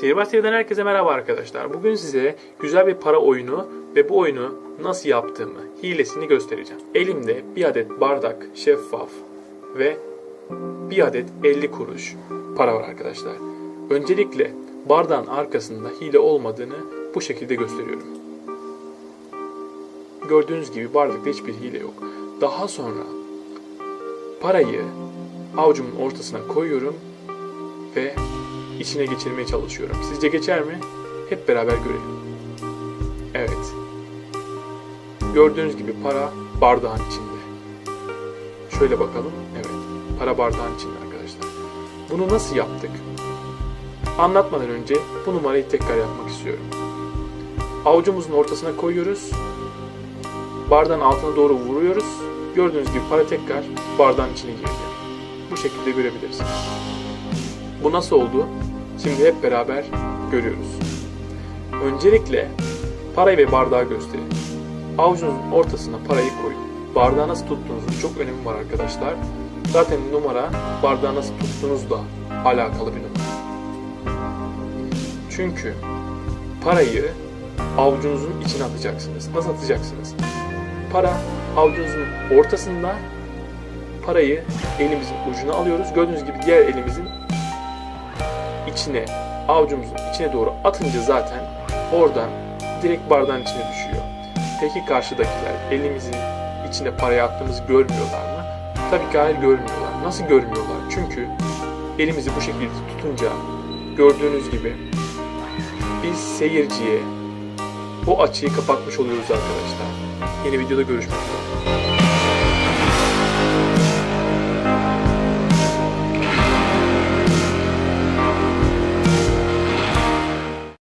Sihirbaz herkese merhaba arkadaşlar. Bugün size güzel bir para oyunu ve bu oyunu nasıl yaptığımı, hilesini göstereceğim. Elimde bir adet bardak, şeffaf ve bir adet 50 kuruş para var arkadaşlar. Öncelikle bardağın arkasında hile olmadığını bu şekilde gösteriyorum. Gördüğünüz gibi bardakta hiçbir hile yok. Daha sonra parayı avucumun ortasına koyuyorum ve içine geçirmeye çalışıyorum. Sizce geçer mi? Hep beraber görelim. Evet. Gördüğünüz gibi para bardağın içinde. Şöyle bakalım. Evet. Para bardağın içinde arkadaşlar. Bunu nasıl yaptık? Anlatmadan önce bu numarayı tekrar yapmak istiyorum. Avucumuzun ortasına koyuyoruz. Bardağın altına doğru vuruyoruz. Gördüğünüz gibi para tekrar bardağın içine girdi. Bu şekilde görebilirsiniz. Bu nasıl oldu? Şimdi hep beraber görüyoruz. Öncelikle parayı ve bardağı gösterin. Avucunuzun ortasına parayı koyun. Bardağı nasıl tuttuğunuzun çok önemi var arkadaşlar. Zaten numara bardağı nasıl tuttuğunuzla alakalı bir numara. Çünkü parayı avucunuzun içine atacaksınız. Nasıl atacaksınız? Para avucunuzun ortasında parayı elimizin ucuna alıyoruz. Gördüğünüz gibi diğer elimizin içine, avucumuzun içine doğru atınca zaten oradan direkt bardağın içine düşüyor. Peki karşıdakiler elimizin içine parayı attığımızı görmüyorlar mı? Tabii ki hayır görmüyorlar. Nasıl görmüyorlar? Çünkü elimizi bu şekilde tutunca gördüğünüz gibi biz seyirciye o açıyı kapatmış oluyoruz arkadaşlar. Yeni videoda görüşmek üzere.